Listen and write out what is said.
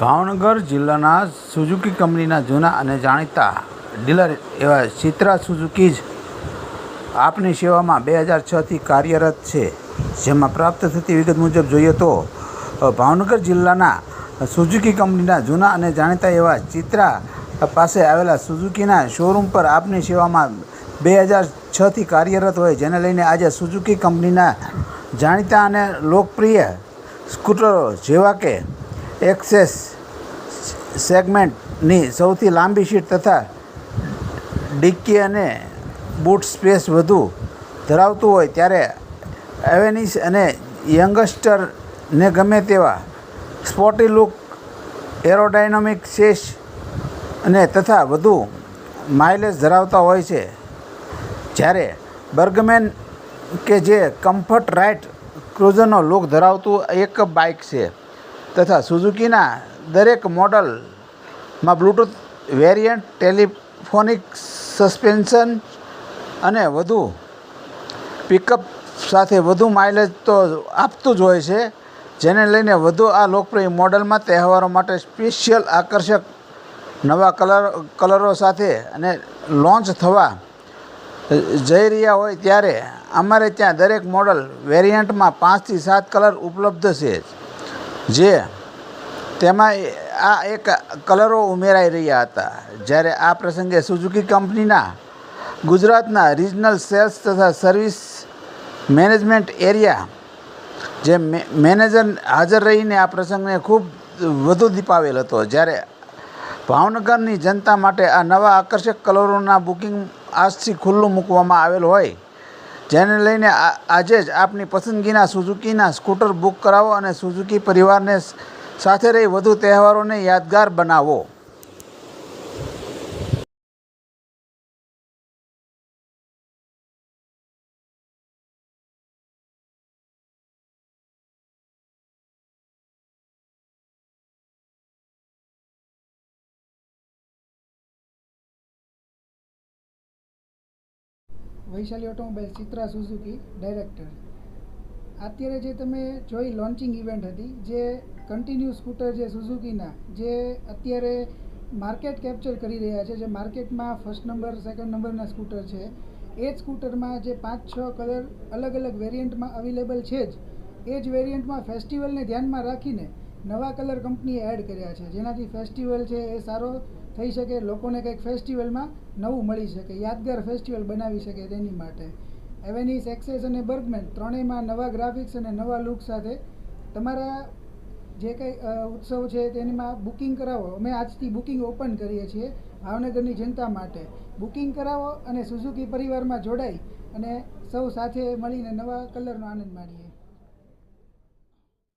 ભાવનગર જિલ્લાના સુઝુકી કંપનીના જૂના અને જાણીતા ડીલર એવા ચિત્રા સુઝુકી જ આપની સેવામાં બે હજાર છથી કાર્યરત છે. જેમાં પ્રાપ્ત થતી વિગત મુજબ જોઈએ તો ભાવનગર જિલ્લાના સુઝુકી કંપનીના જૂના અને જાણીતા એવા ચિત્રા પાસે આવેલા સુઝુકીના શોરૂમ પર આપની સેવામાં બે હજાર છથી કાર્યરત હોય, જેને લઈને આજે સુઝુકી કંપનીના જાણીતા અને લોકપ્રિય સ્કૂટરો જેવા કે એક્સેસ સેગમેન્ટની સૌથી લાંબી સીટ તથા ડિક્કી અને બૂટ સ્પેસ વધુ ધરાવતું હોય ત્યારે એવેનિસ અને યંગસ્ટરને ગમે તેવા સ્પોટી લુક, એરોડાયનોમિક શેષ અને તથા વધુ માઇલેજ ધરાવતા હોય છે. જ્યારે બર્ગમેન કે જે કમ્ફર્ટ રાઇટ ક્રુઝરનો લુક ધરાવતું એક બાઇક છે. તથા સુઝુકીના દરેક મોડલમાં બ્લૂટૂથ વેરિયન્ટ ટેલિફોનિક સસ્પેન્શન અને વધુ પિકઅપ સાથે વધુ માઇલેજ તો આપતું જ હોય છે. જેને લઈને વધુ આ લોકપ્રિય મોડલમાં તહેવારો માટે સ્પેશિયલ આકર્ષક નવા કલર કલરો સાથે અને લોન્ચ થવા જઈ રહ્યા હોય ત્યારે અમારે ત્યાં દરેક મોડલ વેરિયન્ટમાં પાંચથી સાત કલર ઉપલબ્ધ છે જે તેમાં આ એક કલરો ઉમેરાઈ રહ્યા હતા. જ્યારે આ પ્રસંગે સુઝુકી કંપનીના, ગુજરાતના રિજનલ સેલ્સ તથા સર્વિસ મેનેજમેન્ટ એરિયા જે મેનેજર હાજર રહીને આ પ્રસંગને ખૂબ વધુ દીપાવેલ હતો. જ્યારે ભાવનગરની જનતા માટે આ નવા આકર્ષક કલરોના બુકિંગ આજથી ખુલ્લું મૂકવામાં આવેલ હોય જેને લઈને આજે જ આપની પસંદગીના સુઝુકીના સ્કૂટર બુક કરાવો અને સુઝુકી પરિવારને સાથે રહી વધુ તહેવારોને યાદગાર બનાવો. Vaishali automobile Chitra Suzuki director અત્યારે જે તમે જોઈ લોન્ચિંગ ઇવેન્ટ હતી, જે કન્ટિન્યુ સ્કૂટર જે સુઝુકીના, જે અત્યારે માર્કેટ કેપ્ચર કરી રહ્યા છે, જે માર્કેટમાં ફર્સ્ટ નંબર સેકન્ડ નંબરના સ્કૂટર છે, એ જ સ્કૂટરમાં જે પાંચ, છ કલર અલગ અલગ વેરિયન્ટમાં અવેલેબલ છે જ. એ જ વેરિયન્ટમાં ફેસ્ટિવલને ધ્યાનમાં રાખીને નવા કલર કંપનીએ એડ કર્યા છે. જેનાથી ફેસ્ટિવલ છે એ સારો થઈ શકે, લોકોને કંઈક ફેસ્ટિવલમાં નવું મળી શકે, યાદગાર ફેસ્ટિવલ બનાવી શકે તેની માટે. એવેનિસ એક્સેસ અને બર્ગમેન ત્રણેયમાં નવા ગ્રાફિક્સ અને નવા લુક સાથે તમારા જે કંઈ ઉત્સવ છે તેમાં બુકિંગ કરાવો. અમે આજથી બુકિંગ ઓપન કરીએ છીએ ભાવનગરની જનતા માટે. બુકિંગ કરાવો અને સુઝુકી પરિવારમાં જોડાઈ અને સૌ સાથે મળીને નવા કલરનો આનંદ માણીએ.